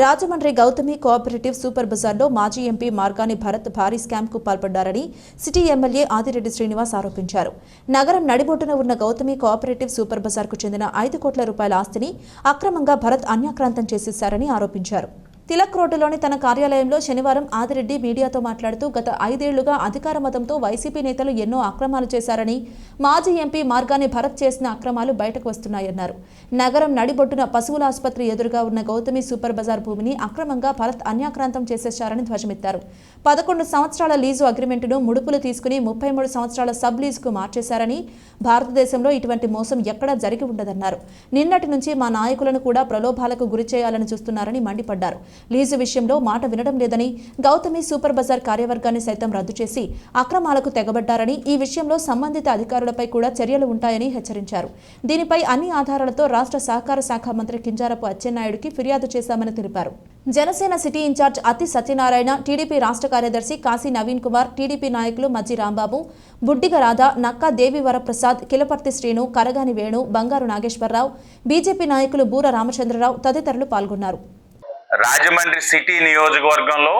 Rajahmundry Gautami cooperative super బజార్లో మాజీ MP Margani Bharat భారీ స్కామ్కు పాల్పడ్డారని సిటీ ఎమ్మెల్యే ఆదిరెడ్డి శ్రీనివాస్ ఆరోపించారు. నగరం నడిబొడ్డున ఉన్న గౌతమి కోఆపరేటివ్ సూపర్ బజార్కు చెందిన ఐదు కోట్ల రూపాయల ఆస్తిని అక్రమంగా భరత్ అన్యాక్రాంతం చేసేశారని ఆరోపించారు. తిలక్ రోడ్డులోని తన కార్యాలయంలో శనివారం ఆదిరెడ్డి మీడియాతో మాట్లాడుతూ గత ఐదేళ్ళుగా అధికార మతంతో వైసీపీ నేతలు ఎన్నో అక్రమాలు చేశారని మాజీ ఎంపీ మార్గాన్ని భరత్ చేసిన అక్రమాలు బయటకు వస్తున్నాయన్నారు. నగరం నడిబొట్టున పశువుల ఆసుపత్రి ఎదురుగా ఉన్న గౌతమి సూపర్ బజార్ భూమిని అక్రమంగా భరత్ అన్యాక్రాంతం చేసేశారని ధ్వజమెత్తారు. పదకొండు సంవత్సరాల లీజు అగ్రిమెంటును ముడుపులు తీసుకుని ముప్పై మూడు సంవత్సరాల సబ్ లీజుకు మార్చేశారని భారతదేశంలో ఇటువంటి మోసం ఎక్కడా జరిగి ఉండదన్నారు. నిన్నటి నుంచి మా నాయకులను కూడా ప్రలోభాలకు గురి చేయాలని చూస్తున్నారని మండిపడ్డారు. లీజు విషయంలో మాట వినడం లేదని గౌతమి సూపర్ బజార్ కార్యవర్గాన్ని సైతం రద్దు చేసి అక్రమాలకు తెగబడ్డారని ఈ విషయంలో సంబంధిత అధికారులపై కూడా చర్యలు ఉంటాయని హెచ్చరించారు. దీనిపై అన్ని ఆధారాలతో రాష్ట్ర సహకార శాఖ మంత్రి కింజారపు అచ్చెన్నాయుడికి ఫిర్యాదు చేశామని తెలిపారు. జనసేన సిటీ ఇన్ఛార్జ్ అతి సత్యనారాయణ టీడీపీ రాష్ట్ర కార్యదర్శి కాశీ నవీన్ కుమార్ టీడీపీ నాయకులు మజ్జి రాంబాబు బుడ్డిగ రాధ నక్కా దేవి వరప్రసాద్ కిలపర్తి శ్రీను కరగాని వేణు బంగారు నాగేశ్వరరావు బీజేపీ నాయకులు బూర రామచంద్రరావు తదితరులు పాల్గొన్నారు. రాజమండ్రి సిటీ నియోజకవర్గంలో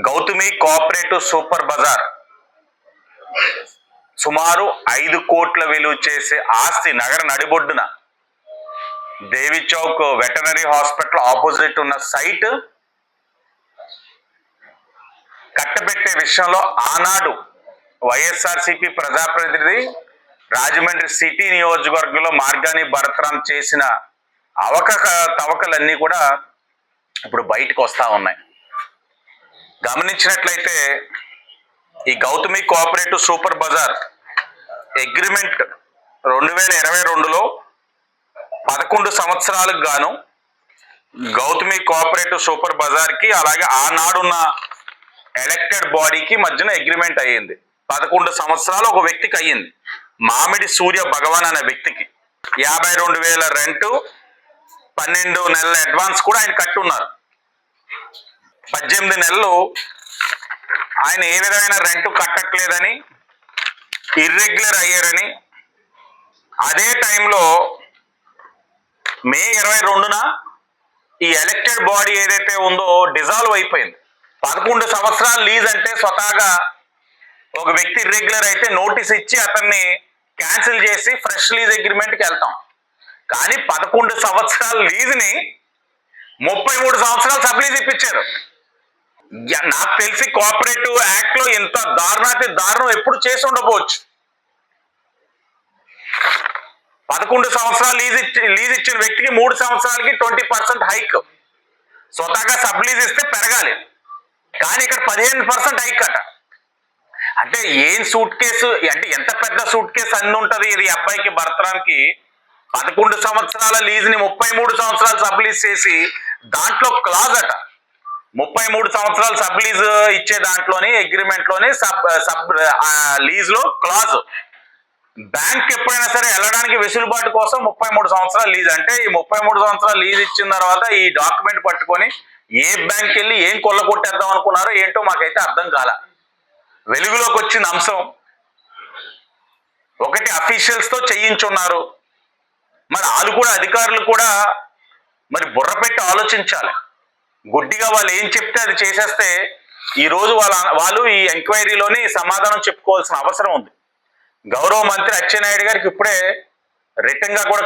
గౌతమి కోఆపరేటివ్ సూపర్ బజార్ సుమారు ఐదు కోట్ల విలువ చేసే ఆస్తి నగర నడిబొడ్డున Devi Chowk veterinary hospital opposite ఉన్న సైట్ కట్టబెట్టే విషయంలో ఆనాడు వైఎస్ఆర్సిపి ప్రజాప్రతినిధి రాజమండ్రి సిటీ నియోజకవర్గంలో మార్గాని భరతరాం చేసిన అవక తవకలన్నీ కూడా ఇప్పుడు బయటకు వస్తూ ఉన్నాయి. గమనించినట్లయితే ఈ Gautami cooperative super bazaar agreement రెండు వేల ఇరవై రెండులో పదకొండు సంవత్సరాలకు గాను గౌతమి కోఆపరేటివ్ సూపర్ బజార్కి అలాగే ఆనాడున్న ఎలక్టెడ్ బాడీకి మధ్యన అగ్రిమెంట్ అయ్యింది. పదకొండు సంవత్సరాలు ఒక వ్యక్తికి అయ్యింది. మామిడి సూర్య భగవాన్ అనే వ్యక్తికి. యాభై రెండు వేల రెంటు పన్నెండు నెలల అడ్వాన్స్ కూడా ఆయన కట్టున్నారు. పద్దెనిమిది నెలలు ఆయన ఏ విధమైన రెంట్ కట్టట్లేదని ఇర్రెగ్యులర్ అయ్యారని అదే టైంలో మే ఇరవై రెండున ఈ ఎలక్టెడ్ బాడీ ఏదైతే ఉందో డిజాల్వ్ అయిపోయింది. పదకొండు సంవత్సరాలు లీజ్ అంటే స్వతహాగా ఒక వ్యక్తి ఇర్రెగ్యులర్ అయితే నోటీస్ ఇచ్చి అతన్ని క్యాన్సిల్ చేసి ఫ్రెష్ లీజ్ అగ్రిమెంట్కి వెళ్తాం. కానీ పదకొండు సంవత్సరాల లీజుని ముప్పై మూడు సంవత్సరాలు సబ్లీజ్ ఇప్పించారు నాకు తెలిసి కోఆపరేటివ్ యాక్ట్లో ఇంత దారుణాతి దారుణం ఎప్పుడు చేసి ఉండకపోవచ్చు పదకొండు సంవత్సరాలు లీజ్ ఇచ్చి లీజ్ ఇచ్చిన వ్యక్తికి మూడు సంవత్సరాలకి ట్వంటీ పర్సెంట్ హైక్. స్వతహాగా సబ్లీజ్ ఇస్తే పెరగాలి. కానీ ఇక్కడ పదిహేను పర్సెంట్ హైక్ అట. అంటే ఏం సూట్ కేసు అంటే ఎంత పెద్ద సూట్ కేసు అన్ని ఉంటుంది ఇది అబ్బాయికి భర్తరానికి పదకొండు సంవత్సరాల లీజ్ని ముప్పై మూడు సంవత్సరాలు సబ్లీజ్ చేసి దాంట్లో క్లాజ్ అట. ముప్పై మూడు సంవత్సరాలు సబ్ లీజ్ ఇచ్చే దాంట్లోని అగ్రిమెంట్లోని సబ్ సబ్ లీజ్లో క్లాజ్. బ్యాంక్ ఎప్పుడైనా సరే వెళ్ళడానికి వెసులుబాటు కోసం ముప్పై మూడు సంవత్సరాలు లీజ్. అంటే ఈ ముప్పై మూడు సంవత్సరాలు లీజ్ ఇచ్చిన తర్వాత ఈ డాక్యుమెంట్ పట్టుకొని ఏ బ్యాంక్ వెళ్ళి ఏం కొల్ల కొట్టేద్దాం అనుకున్నారో ఏంటో మాకైతే అర్థం కాల. వెలుగులోకి వచ్చిన అంశం. ఒకటి అఫీషియల్స్తో చేయించున్నారు. మరి వాళ్ళు కూడా అధికారులు కూడా మరి బుర్ర పెట్టి ఆలోచించాలి. గుడ్డిగా వాళ్ళు ఏం చెప్తే అది చేసేస్తే ఈ రోజు వాళ్ళ వాళ్ళు ఈ ఎంక్వైరీలోని సమాధానం చెప్పుకోవాల్సిన అవసరం ఉంది. గౌరవ మంత్రి అచ్చెన్నాయుడు గారికి ఇప్పుడే రిటర్న్గా కూడా